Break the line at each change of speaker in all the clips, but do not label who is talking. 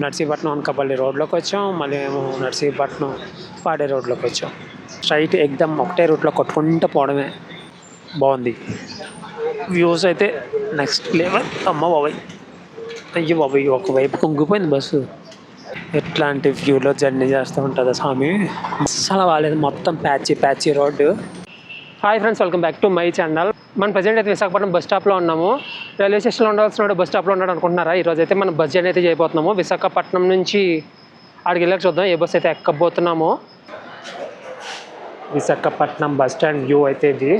నర్సీపట్నం అనకాపల్లి రోడ్లోకి వచ్చాం. మళ్ళీ మేము నర్సీపట్నం పాడే రోడ్లోకి వచ్చాం. స్ట్రైట్ ఎగ్దమ్ ఒకటే రూట్లో కొట్టుకుంటూ పోవడమే. బాగుంది. వ్యూస్ అయితే నెక్స్ట్ లెవెల్ అమ్మ బాబాయ్. అయ్యో బాబాయ్ ఒకవైపు కుంగిపోయింది బస్సు. ఎట్లాంటి వ్యూలో జర్నీ చేస్తూ ఉంటుందా స్వామి? అస్సలు బాగాలేదు మొత్తం patchy patchy road. Hi friends welcome back to my channel మనం ప్రజెంట్ అయితే విశాఖపట్నం బస్ స్టాప్లో ఉన్నాము. రైల్వే స్టేషన్లో ఉండాల్సిన బస్ స్టాప్లో ఉన్నాడు అనుకుంటున్నారా? ఈరోజు అయితే మనం బస్ జర్నీ అయితే చేయబోతున్నాము. విశాఖపట్నం నుంచి ఆడికి వెళ్ళక చూద్దాం. ఏ బస్ అయితే ఎక్కబోతున్నామో. విశాఖపట్నం బస్ స్టాండ్ వ్యూ అయితే ఇది.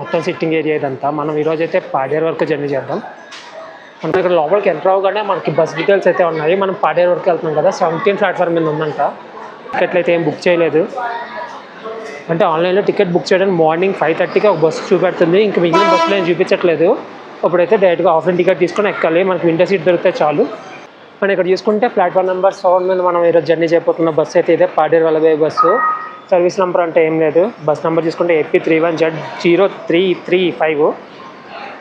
మొత్తం సిట్టింగ్ ఏరియా ఇదంతా. మనం ఈరోజు అయితే పాడేరు వరకు జర్నీ చేద్దాం. మనం ఇక్కడ లోపలికి ఎంటర్ అవగానే మనకి బస్ డీటెయిల్స్ అయితే ఉన్నాయి. మనం పాడేరు వరకు వెళ్తున్నాం కదా. సెవెంటీన్ ప్లాట్ఫామ్ మీద ఉందంట. టికెట్లు అయితే ఏం బుక్ చేయలేదు. అంటే ఆన్లైన్లో టికెట్ బుక్ చేయడానికి మార్నింగ్ ఫైవ్ థర్టీకి ఒక బస్సు చూపెడుతుంది. ఇంక మిగిలిన బస్సులు ఏం చూపించట్లేదు. ఇప్పుడైతే డైరెక్ట్గా ఆఫ్లైన్ టికెట్ తీసుకొని ఎక్కాలి. మనకి వింటర్ సీట్ దొరికితే చాలు. మనం ఇక్కడ చూసుకుంటే ప్లాట్ఫామ్ నెంబర్ సెవెన్ మీద మనం ఈరోజు జర్నీ చేయబోతున్న బస్సు అయితే ఇదే Paderu Vallabhai bus. Service number అంటే ఏం లేదు. బస్ నెంబర్ చూసుకుంటే AP three one Z zero three three five.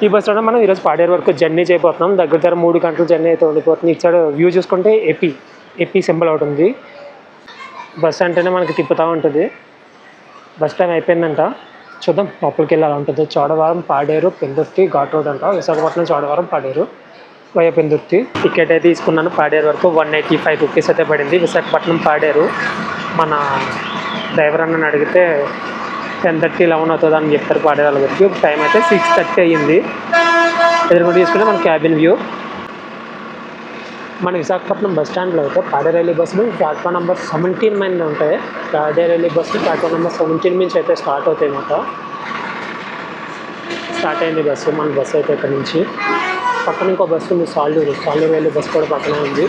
ఈ బస్సులోనే మనం ఈరోజు పాడేరు వరకు జర్నీ చేయబోతున్నాం. దగ్గర దగ్గర మూడు గంటల జర్నీ అయితే ఉండిపోతుంది. ఇచ్చాడు వ్యూ చూసుకుంటే ఏపీ ఏపీ సింబల్ ఉంది. బస్ అంటేనే మనకి తిప్పుతూ ఉంటుంది. బస్ టైం అయిపోయిందంట. చూద్దాం లోపలికి వెళ్ళాలి ఉంటుంది చోడవరం పాడేరు పెందుర్తి ఘాట్ రోడ్ అంట. విశాఖపట్నం చోడవరం పాడేరు. వయ పెందుర్తి. టికెట్ అయితే తీసుకున్నాను పాడేరు వరకు. వన్ ఎయిటీ ఫైవ్ రూపీస్ అయితే పడింది. విశాఖపట్నం పాడేరు. మన డ్రైవర్ అన్నని అడిగితే టెన్ థర్టీ లెవెన్ అవుతుంది అని చెప్తారు పాడేరు వాళ్ళ టైం అయితే సిక్స్ థర్టీ అయ్యింది. ఎదురుకుంటూ తీసుకుంటే మన క్యాబిన్ వ్యూ. మన విశాఖపట్నం బస్ స్టాండ్లో అయితే పాడేరైలి బస్సులు ప్లాట్ఫామ్ నెంబర్ సెవెంటీన్ మీద ఉంటాయి. పాడేరైలి బస్సులు ప్లాట్ఫామ్ నెంబర్ సెవెంటీన్ నుంచి అయితే స్టార్ట్ అవుతాయి అన్నమాట. స్టార్ట్ అయింది బస్సు మన బస్సు అయితే ఇక్కడ నుంచి. పక్కన ఇంకో బస్సు ఉంది సాలూరు సాలూరు వెళ్ళే బస్సు కూడా పక్కనే ఉంది.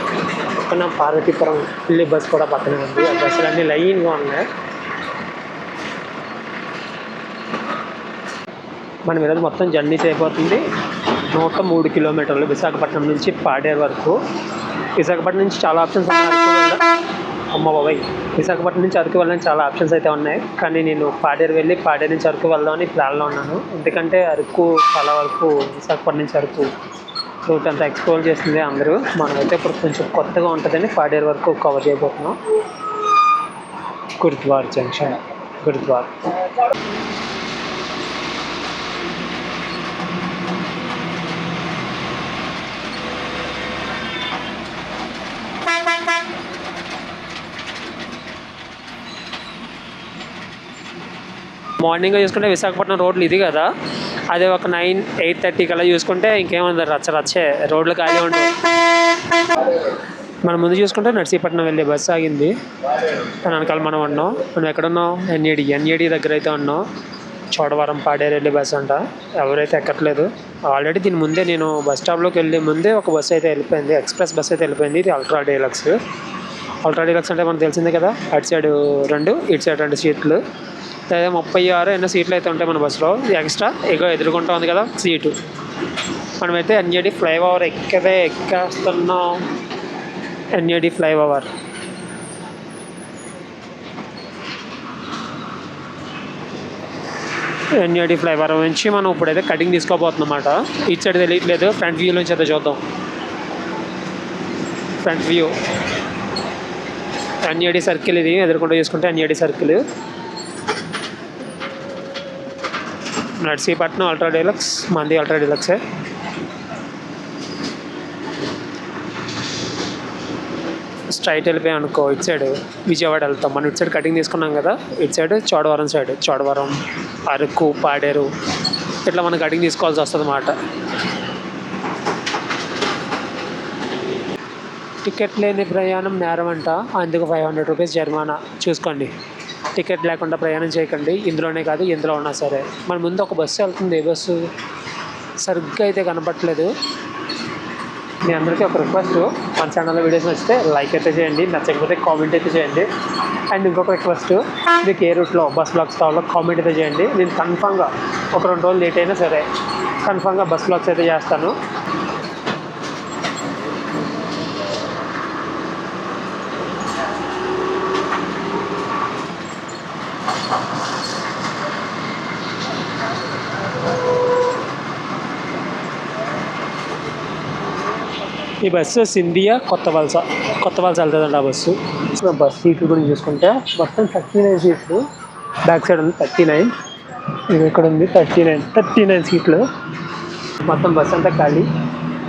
పక్కన పార్వతీపురం వెళ్ళే బస్సు కూడా పక్కనే ఉంది. ఆ బస్సులు అన్నీ లైన్గా ఉన్నాయి. మనం ఈరోజు మొత్తం జర్నీ చేయబోతుంది. నూట మూడు కిలోమీటర్లు విశాఖపట్నం నుంచి పాడేరు వరకు. విశాఖపట్నం నుంచి చాలా ఆప్షన్స్ అమ్మ బాబాయ్. విశాఖపట్నం నుంచి అరకు వెళ్ళడానికి చాలా ఆప్షన్స్ అయితే ఉన్నాయి. కానీ నేను పాడేరు వెళ్ళి పాడేరు నుంచి అరకు వెళ్దామని ప్లాన్లో ఉన్నాను. ఎందుకంటే అరకు చాలా వరకు విశాఖపట్నం నుంచి అరకు రూట్ అంతా ఎక్స్ప్లోర్ చేస్తుంది అందరూ. మనమైతే ఇప్పుడు కొంచెం కొత్తగా ఉంటుందని పాడేరు వరకు కవర్ చేయబోతున్నాం. గురుద్వార్ జంక్షన్ గురుద్వార్. మార్నింగ్ చూసుకుంటే విశాఖపట్నం రోడ్లు ఇది కదా. అదే ఒక నైన్ ఎయిట్ థర్టీ కల్లా చూసుకుంటే ఇంకేముంది రచ్చ రచ్చే. రోడ్లు ఖాళీ ఉండవు మనం ముందు చూసుకుంటే నర్సీపట్నం వెళ్ళే బస్సు ఆగింది. దాని వెనకాల మనం ఉన్నాం. మనం ఎక్కడున్నాం ఎన్ఏడి. ఎన్ఏడి దగ్గర అయితే ఉన్నాం. చోడవరం పాడేరు వెళ్ళే బస్సు అంట. ఎవరైతే ఎక్కట్లేదు. ఆల్రెడీ దీని ముందే నేను బస్ స్టాప్లోకి వెళ్ళే ముందే ఒక బస్సు అయితే వెళ్ళిపోయింది. ఎక్స్ప్రెస్ బస్ అయితే వెళ్ళిపోయింది. ఇది అల్ట్రా డీలక్స్. అల్ట్రా డీలక్స్ అంటే మనకు తెలిసిందే కదా. అటు సైడ్ రెండు ఇటు సైడ్ రెండు సీట్లు. ముప్పై ఆరు ఎన్నో సీట్లు అయితే ఉంటాయి మన బస్సులో. ఎక్స్ట్రా ఎగో ఎదుర్కొంటా ఉంది కదా సీటు. మనమైతే ఎన్ఏడి ఫ్లైఓవర్ ఎక్కదే ఎక్కేస్తున్నాం. NAD flyover. ఎన్ఏడి ఫ్లైఓవర్ నుంచి మనం ఇప్పుడైతే కటింగ్ తీసుకోబోతున్నాం అన్నమాట ఇటు సైడ్ తెలియట్లేదు. ఫ్రంట్ వ్యూ నుంచి అయితే చూద్దాం. Front view. ఎన్ఏడి సర్కిల్ ఇది. ఎదుర్కొంటూ చూసుకుంటే NAD circle. Narsipatnam ultra deluxe మంది అల్ట్రా డీలక్సే స్ట్రైట్ వెళ్ళిపోయి అనుకో ఇటు సైడ్ విజయవాడ వెళ్తాం. మనం ఇటు సైడ్ కటింగ్ తీసుకున్నాం కదా ఇటు సైడ్ చోడవరం సైడ్ చోడవరం అరకు పాడేరు ఇట్లా మనం కటింగ్ తీసుకోవాల్సి వస్తుంది అన్నమాట. టికెట్ లేని ప్రయాణం నేరం అంట అందుకు ఫైవ్ హండ్రెడ్ రూపీస్ జరిమానా. చూసుకోండి. టికెట్ లేకుండా ప్రయాణం చేయకండి. ఇందులోనే కాదు ఇందులో ఉన్నా సరే. మన ముందు ఒక బస్సు వెళ్తుంది. ఏ బస్సు సరిగ్గా అయితే కనపట్లేదు మీ అందరికీ ఒక రిక్వెస్ట్. మన ఛానల్లో వీడియోస్ నచ్చితే లైక్ అయితే చేయండి. నచ్చకపోతే కామెంట్ అయితే చేయండి. అండ్ ఇంకొక రిక్వెస్ట్. మీకు ఏ రూట్లో బస్ బ్లాక్స్ కావాలో కామెంట్ అయితే చేయండి. నేను కన్ఫామ్గా ఒక రెండు రోజులు లేట్ అయినా సరే కన్ఫామ్గా బస్ బ్లాక్స్ అయితే చేస్తాను. ఈ బస్సు సింధియా కొత్త వలస కొత్త వలస వెళ్తుందండి ఆ బస్సు. బస్ సీట్లు గురించి చూసుకుంటే మొత్తం థర్టీ నైన్ సీట్లు బ్యాక్ సైడ్ ఉంది థర్టీ నైన్ ఇది ఇక్కడ ఉంది థర్టీ నైన్ థర్టీ నైన్ సీట్లు. మొత్తం బస్ అంతా ఖాళీ.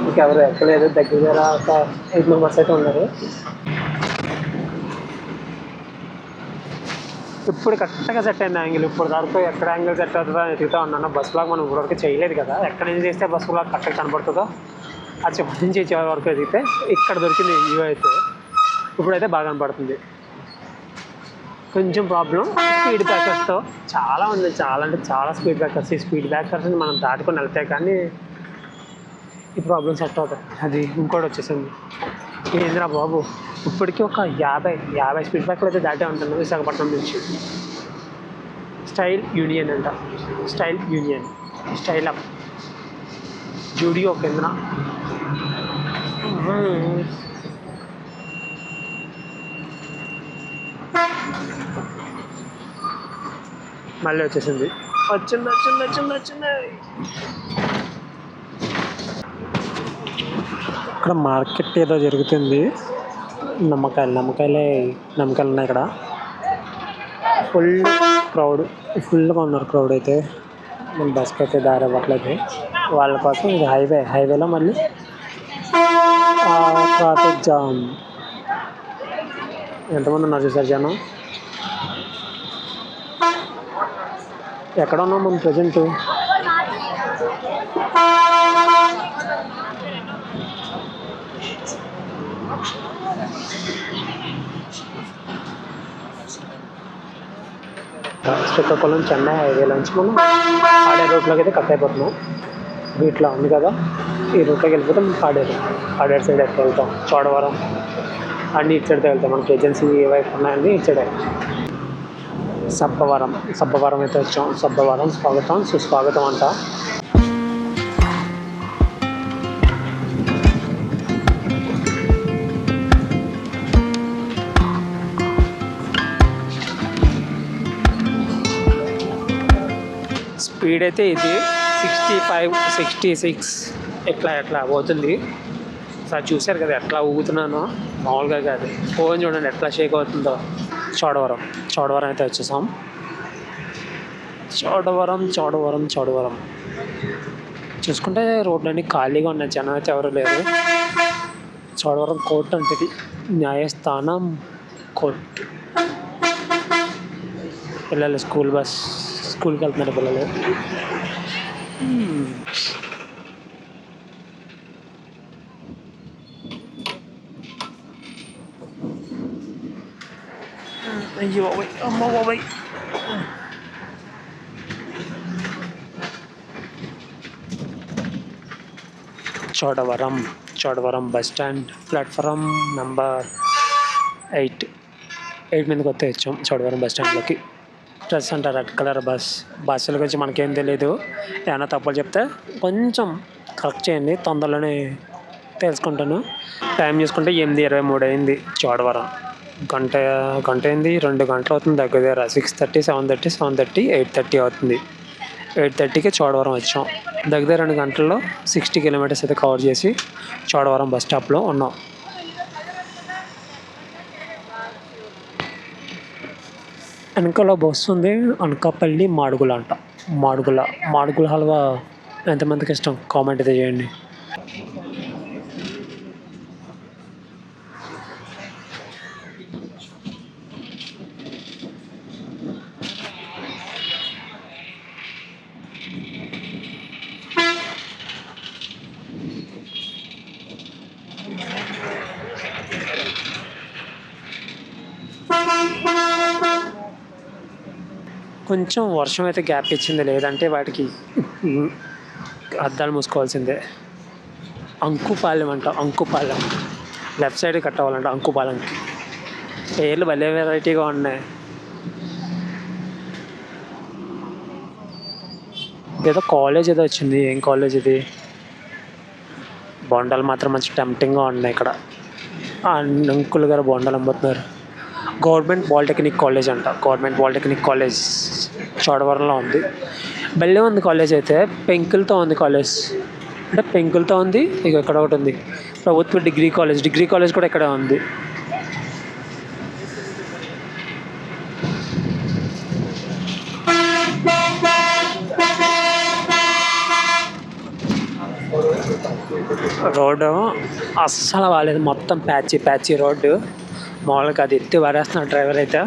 ఇంకెవరు ఎక్కలేదు దగ్గర దగ్గర ఒక ఎయిట్ మెంబర్స్ అయితే ఉన్నారు. ఇప్పుడు కరెక్ట్గా సెట్ అయింది యాంగిల్. ఇప్పుడు దాంతో ఎక్కడ యాంగిల్ సెట్ అవుతుందో అని ఎదుగుతా ఉన్నాను. బస్ లాగా మనం ఇప్పటివరకు చేయలేదు కదా. ఎక్కడ నుంచి చేస్తే బస్ బ్లాగ్ కరెక్ట్గా కనబడుతుందో అది చివరి నుంచి చివరి వరకు ఎదిగితే ఇక్కడ దొరికింది వ్యూ అయితే. ఇప్పుడైతే బాగా కనపడుతుంది కొంచెం ప్రాబ్లం స్పీడ్ బ్రేకర్స్తో చాలా ఉంది చాలా అంటే చాలా స్పీడ్ బ్రేకర్స్ ఈ స్పీడ్ బ్రేకర్స్ని మనం దాటుకొని వెళ్తే కానీ ఈ ప్రాబ్లం సెట్ అవుతాయి. అది ఇంకోటి వచ్చేసింది. ఏంద్రా బాబు ఇప్పటికీ ఒక యాభై యాభై స్పీడ్ బ్రేకర్లు అయితే దాటే ఉంటాను విశాఖపట్నం నుంచి. స్టైల్ యూనియన్ అంట. Style union style up Zudio మళ్ళీ వచ్చేసింది. వచ్చింది వచ్చింది వచ్చింది వచ్చింది. ఇక్కడ మార్కెట్ ఏదో జరుగుతుంది. నమ్మకాయలు నమ్మకాయలే నమ్మకాయలు ఉన్నాయి ఇక్కడ. ఫుల్ క్రౌడ్ ఫుల్గా ఉన్నారు క్రౌడ్ అయితే. మన బస్కి అయితే దారి అవ్వట్లేదు. వాళ్ళ కోసం ఇది హైవే హైవేలో మళ్ళీ ట్రాఫిక్ జామ్ ఎంతమంది ఉన్నారు చూసారు జనం? ఎక్కడ ఉన్నాం మనం ప్రజెంట్? శ్రీకాకుళం చెన్నై హైవే నుంచి మనం ఆడే రోడ్లోకి అయితే కట్ అయిపోతున్నాం. వీటిలో ఉంది కదా. ఈ రూట్లోకి వెళ్ళిపోతాం పాడేరు. పాడేరు సైడ్ అయితే వెళ్తాం. చోడవరం. అండ్ ఇటు సైడ్ వెళ్తాం. మనకి ఏజెన్సీ వైపు ఉన్నాయని ఇటు సైడ్. సబ్బవరం. సబ్బవరం అయితే వచ్చాం. సబ్బవరం స్వాగతం. సుస్వాగతం అంట. స్పీడ్ అయితే ఇది. సిక్స్టీ ఫైవ్ సిక్స్టీ సిక్స్ ఎట్లా ఎట్లా పోతుంది? సార్ చూశారు కదా ఎట్లా ఊగుతున్నానో? మామూలుగా కాదు. ఫోన్ చూడండి ఎట్లా షేక్ అవుతుందో. చోడవరం చోడవరం అయితే వచ్చేసాం. చోడవరం చోడవరం చోడవరం. చూసుకుంటే రోడ్లన్నీ ఖాళీగా ఉన్నాయి. జనం అయితే ఎవరు లేరు. చోడవరం కోర్టు అంటది. న్యాయస్థానం కోర్టు. పిల్లలు స్కూల్ బస్ స్కూల్కి వెళ్తున్నారు పిల్లలు మ్మ్. అయ్యో బాబోయ్ అమ్మ బాబాయ్ Chodavaram Chodavaram bus stand platform number eight eight మీదకి వస్తే వచ్చాం చోడవరం బస్ స్టాండ్లోకి డ్రెస్ అంటే రెడ్ కలర్ బస్ బస్సుల గురించి మనకేం తెలియదు ఏమైనా తప్పులు చెప్తే కొంచెం కరెక్ట్ చేయండి తొందరలోనే తెలుసుకుంటాను. టైం చూసుకుంటే ఎనిమిది ఇరవై మూడు అయింది చోడవరం గంట గంట అయింది రెండు గంటలు అవుతుంది దగ్గర దగ్గర six thirty seven thirty seven thirty eight thirty అవుతుంది. ఎయిట్ థర్టీకి చోడవరం వచ్చాం. దగ్గర రెండు గంటల్లో సిక్స్టీ కిలోమీటర్స్ అయితే కవర్ చేసి చోడవరం బస్ స్టాప్లో ఉన్నాం. వెనకాల బస్సు ఉంది అనకాపల్లి మాడుగుల అంట. మాడుగుల మాడుగుల హల్వా ఎంతమందికి ఇష్టం? కామెంట్ అయితే చేయండి. కొంచెం వర్షం అయితే గ్యాప్ ఇచ్చింది లేదంటే వాటికి అద్దాలు మూసుకోవాల్సిందే. అంకుపాలెం అంట అంకుపాలెం. లెఫ్ట్ సైడ్ కట్ అవ్వాలంట అంకుపాలెంకి. పేర్లు భలే వెరైటీగా ఉన్నాయి. ఏదో కాలేజ్ ఏదో వచ్చింది ఏం కాలేజ్ ఇది? బొండాలు మాత్రం మంచి టెంప్టింగ్గా ఉన్నాయి ఇక్కడ. అంకులు అంకుల్ గారు బొండాలు అమ్ముతున్నారు. గవర్నమెంట్ పాలిటెక్నిక్ కాలేజ్ అంట. గవర్నమెంట్ పాలిటెక్నిక్ కాలేజ్ చోడవరంలో ఉంది. బెల్లే ఉంది కాలేజ్ అయితే పెంకులతో ఉంది కాలేజ్. అంటే పెంకులతో ఉంది ఇక ఇక్కడ ఒకటి ఉంది. ప్రభుత్వ డిగ్రీ కాలేజ్. డిగ్రీ కాలేజ్ కూడా ఇక్కడ ఉంది. రోడ్డు అస్సలు బాగాలేదు మొత్తం ప్యాచీ ప్యాచీ రోడ్డు. మామూలుగా అది ఎత్తి పారేస్తున్నాడు డ్రైవర్ అయితే.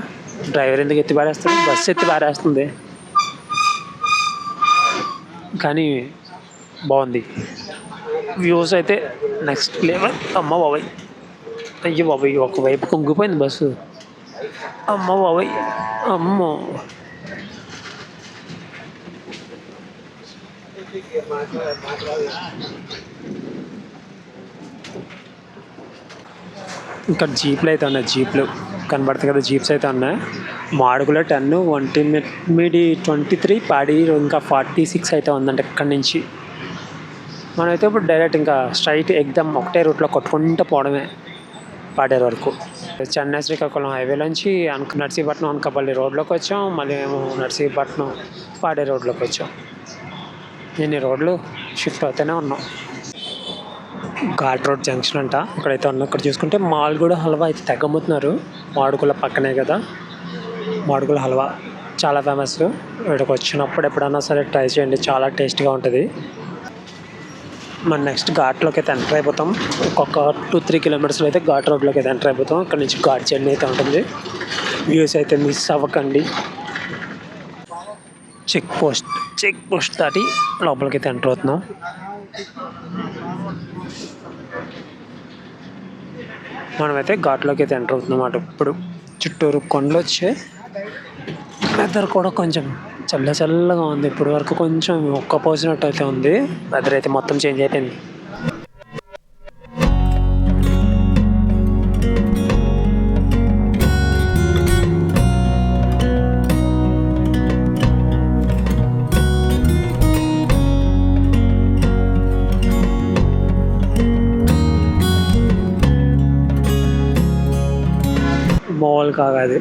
డ్రైవర్ ఎందుకు ఎత్తి పారేస్తాడు బస్సు ఎత్తి పారేస్తుంది. కానీ బాగుంది. వ్యూస్ అయితే నెక్స్ట్ లెవెల్. అమ్మ బాబాయ్. అయ్యో బాబాయ్ ఒకవైపు కుంగిపోయింది బస్సు. అమ్మ బాబాయ్. అమ్మో. ఇంకా జీప్లు అయితే ఉన్నాయి జీప్లు. కనబడుతుంది కదా జీప్స్ అయితే ఉన్నాయి. మాడుగుల టెన్ వంటి మీడి ట్వంటీ త్రీ పాడి ఇంకా ఫార్టీ సిక్స్ అయితే ఉందంట ఇక్కడి నుంచి. మనమైతే ఇప్పుడు డైరెక్ట్ ఇంకా స్ట్రైట్ ఎగ్దమ్ ఒకటే రూట్లో కొట్టుకుంటూ పోవడమే పాడేరు వరకు. చెన్నై శ్రీకాకుళం హైవేలోంచి నుంచి అనక నర్సీపట్నం అనకాపల్లి రోడ్లోకి వచ్చాం. మళ్ళీ మేము నర్సీపట్నం పాడేరు రోడ్లోకి వచ్చాం. నేను రోడ్లు షిఫ్ట్ అవుతూనే ఉన్నాం. ఘాట్ రోడ్ జంక్షన్ అంట. ఇక్కడైతే ఉన్నాం ఇక్కడ చూసుకుంటే మాల్గూడ హల్వా అయితే తగ్గమ్ముతున్నారు మాడుగుల పక్కనే కదా. మాడుగుల హల్వా చాలా ఫేమస్ ఇక్కడికి వచ్చినప్పుడు ఎప్పుడన్నా సరే ట్రై చేయండి. చాలా టేస్ట్గా ఉంటుంది. మన నెక్స్ట్ ఘాట్లోకి అయితే ఎంటర్ అయిపోతాం. ఒక్కొక్క టూ త్రీ కిలోమీటర్స్లో అయితే ఘాట్ రోడ్లోకి అయితే ఎంటర్ అయిపోతాం. ఇక్కడ నుంచి ఘాట్ జర్నీ అయితే ఉంటుంది. వ్యూస్ అయితే మిస్ అవ్వకండి. చెక్ పోస్ట్ చెక్ పోస్ట్ దాటి లోపలికి అయితే ఎంటర్ అవుతున్నాం. మనమైతే ఘాట్లోకి అయితే ఎంటర్ అవుతున్నాం అన్నమాట ఇప్పుడు. చుట్టూరు కొండలు వచ్చాయి వెదర్ కూడా కొంచెం చల్ల చల్లగా ఉంది. ఇప్పుడు వరకు కొంచెం ఒక్క పోసినట్టు అయితే ఉంది. వెదర్ అయితే మొత్తం చేంజ్ అయిపోయింది. మామూలు కాదు. అది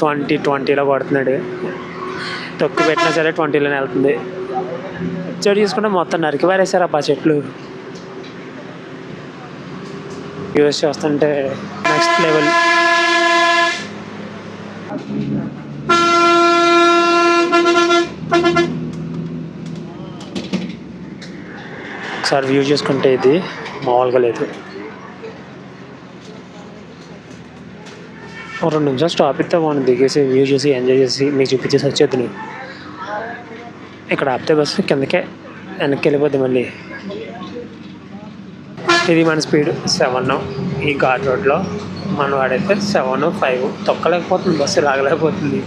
ట్వంటీ ట్వంటీలో కొడుతున్నాడు తొక్కు పెట్టినా సరే ట్వంటీలోనే వెళ్తుంది. చెడు చూసుకుంటే మొత్తం నరికి పారేశారు అబ్బా చెట్లు. యూస్ చేస్తుంటే నెక్స్ట్ లెవెల్. ఒకసారి వ్యూ చేసుకుంటే ఇది మామూలుగా లేదు. రెండు నిమిషాలు స్టాప్ ఇస్తే వాడిని దిగేసి వ్యూ చూసి ఎంజాయ్ చేసి మీకు చూపించేసి వచ్చేది ఇక్కడ ఆపితే బస్సు కిందకే వెనక్కి వెళ్ళిపోద్ది మళ్ళీ ఇది మన స్పీడ్ సెవెన్ ఈ ఘాట్ రోడ్లో మనం వాడైతే సెవెన్ ఫైవ్ తొక్కలేకపోతుంది బస్సు రాగలేకపోతుంది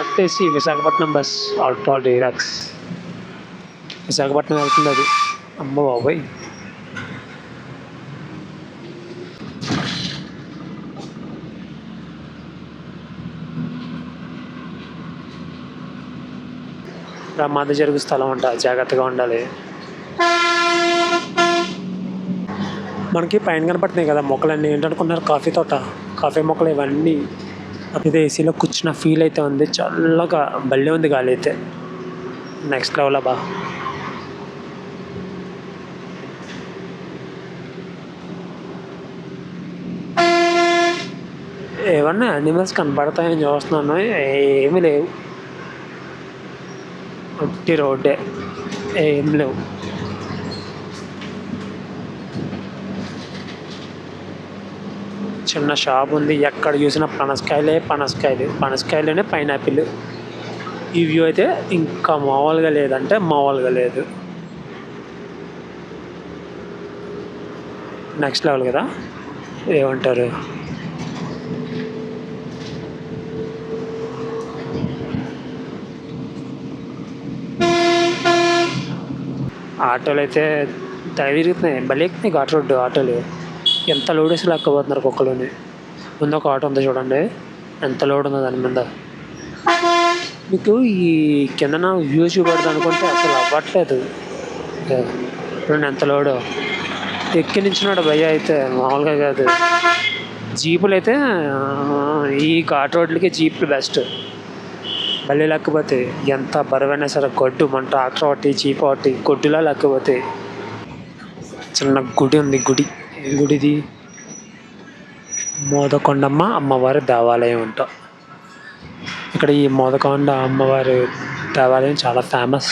అట్టేసి Visakhapatnam bus ultra deluxe Visakhapatnam వెళ్తుంది అది. అమ్మ బాబాయ్. ప్రమాదం జరుగు స్థలం అంట. జాగ్రత్తగా ఉండాలి. మనకి పైన కనపడుతున్నాయి కదా మొక్కలన్నీ. ఏంటనుకున్నారు కాఫీ తోట. కాఫీ మొక్కలు ఇవన్నీ ఇది ఏసీలో కూర్చున్న ఫీల్ అయితే ఉంది. చల్లగా భలే ఉంది గాలి అయితే. నెక్స్ట్ లెవెల్ బా ఏమన్నా యానిమల్స్ కనపడతాయని చూస్తున్నాను. ఏమి లేవు. ఒట్టి రోడ్డే. ఏం లేవు. చిన్న షాప్ ఉంది. ఎక్కడ చూసినా పనసకాయలే పనసకాయలు పనసకాయలోనే పైనాపిల్. ఈ వ్యూ అయితే ఇంకా మామూలుగా లేదంటే మామూలుగా లేదు. నెక్స్ట్ లెవెల్ కదా? ఏమంటారు? ఆటోలు అయితే తిరుగుతున్నాయి భలే ఎక్కుతున్నాయి ఘాట్ రోడ్డు ఆటోలు. ఎంత లోడ్ వేసి లాక్కపోతున్నారు కుక్కలోని. ముందు ఒక ఆటో ఉంది చూడండి. ఎంత లోడ్ ఉందో దాని మీద. మీకు ఈ కిందన వ్యూ చూపెడదు అనుకుంటే అసలు అవ్వట్లేదు. చూడండి ఎంత లోడు. ఎక్కి నించున్నాడు భయ అయితే మామూలుగా కాదు. జీపులు అయితే ఈ ఘాట్ రోడ్లకి జీపులు బెస్ట్ మళ్ళీ లేకపోతే ఎంత బరువైనా సరే గొడ్డు మన ట్రాక్టర్ ఒకటి జీప్ ఒకటి గొడ్డులా లేకపోతే చిన్న గుడి ఉంది గుడి. గుడిది మోదకొండమ్మ అమ్మవారి దేవాలయం అంట. ఇక్కడ ఈ మోదకొండ అమ్మవారి దేవాలయం చాలా ఫేమస్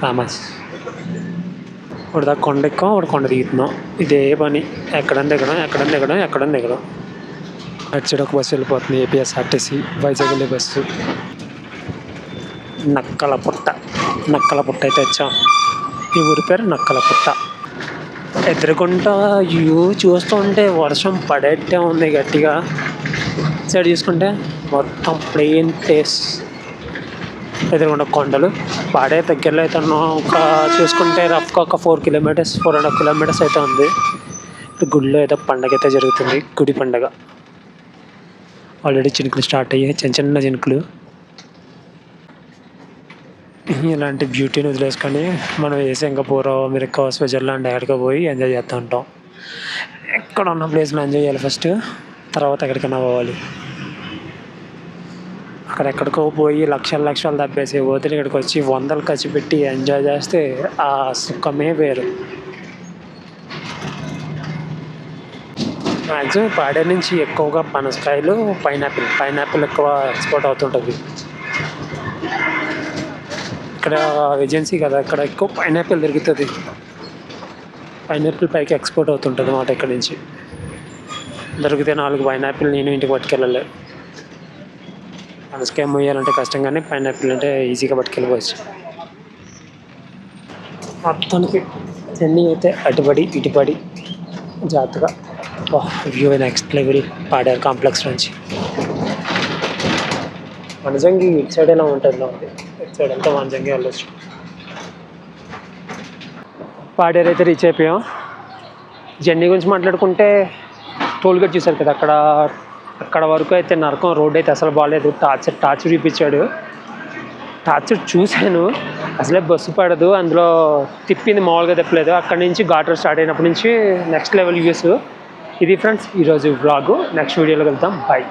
ఫేమస్ ఇప్పుడు దాకా కొండ ఎక్కువ ఇప్పుడు కొండ దిగుతున్నాం. ఇదే పని. ఎక్కడని దిగడం ఎక్కడని దిగడం ఎక్కడని దిగడం. అటు సైడ్ ఒక బస్సు వెళ్ళిపోతుంది ఏపీఎస్ఆర్టీసీ వైజాగ్ వెళ్ళే బస్సు. నక్కల పుట్ట నక్కల పుట్ట అయితే వచ్చాం. ఈ ఊరి పేరు నక్కల పుట్ట ఎదురుకుంటా వ్యూ చూస్తుంటే వర్షం పడేట్టే ఉంది గట్టిగా. సైడ్ చూసుకుంటే మొత్తం ప్లెయిన్ ప్లేస్ ఎదురుకుండా కొండలు. పాడే దగ్గరలో అయితే ఒక చూసుకుంటే రఫ్గా ఒక four kilometres four and half kilometres అయితే ఉంది. గుడిలో ఏదో పండగ అయితే జరుగుతుంది. గుడి పండగ. ఆల్రెడీ చినుకులు స్టార్ట్ అయ్యాయి. చిన్న చిన్న చినుకులు. ఇలాంటి బ్యూటీని వదిలేసుకొని మనం ఏ సింగపూర్ అమెరికా స్విట్జర్లాండ్ ఎక్కడికో పోయి ఎంజాయ్ చేస్తూ ఉంటాం. ఎక్కడ ఉన్న ప్లేస్లో ఎంజాయ్ చేయాలి ఫస్ట్ తర్వాత ఎక్కడికైనా పోవాలి. అక్కడెక్కడికో పోయి లక్షల లక్షలు తప్పేసి పోతే ఇక్కడికి వచ్చి వందలు ఖర్చు పెట్టి ఎంజాయ్ చేస్తే ఆ సుఖమే వేరు. మ్యాక్సిమం పాడే నుంచి ఎక్కువగా పనసకాయలు పైనాపిల్ పైనాపిల్ ఎక్కువ ఎక్స్పోర్ట్ అవుతుంటుంది. ఇక్కడ ఏజెన్సీ కదా ఇక్కడ ఎక్కువ పైనాపిల్ దొరుకుతుంది. పైనాపిల్ పైకి ఎక్స్పోర్ట్ అవుతుంటుంది అన్నమాట ఇక్కడ నుంచి. దొరికితే నాలుగు పైనాపిల్ నేను ఇంటికి పట్టుకెళ్ళలే. అందుకే మొయ్యాలంటే కష్టం కానీ పైనాపిల్ అంటే ఈజీగా పట్టుకెళ్ళిపోవచ్చు. మొత్తానికి జర్నీ అయితే అటుబడి ఇటుబడి జాగ్రత్తగా view next level Paderu complex నుంచి. నిజంగా ఇటు సైడ్ ఎలా ఉంటుందో ఉంది. ఇటు సైడ్ అంతా వనజంగి వెళ్ళొచ్చు పాడేరు అయితే రీచ్ అయిపోయాం. జర్నీ గురించి మాట్లాడుకుంటే టోల్గేట్ చూసారు కదా అక్కడ అక్కడ వరకు అయితే నరకం రోడ్ అయితే అసలు బాగాలేదు టార్చర్ టార్చర్ చూపించాడు. టార్చర్ చూశాను. అసలే బస్సు పడదు. అందులో తిప్పింది మామూలుగా తిప్పలేదు. అక్కడ నుంచి ఘాటర్ స్టార్ట్ అయినప్పటి నుంచి నెక్స్ట్ లెవెల్ వ్యూస్ ఇది ఫ్రెండ్స్ ఈరోజు బ్లాగు నెక్స్ట్ వీడియోలో వెళ్తాం బాయ్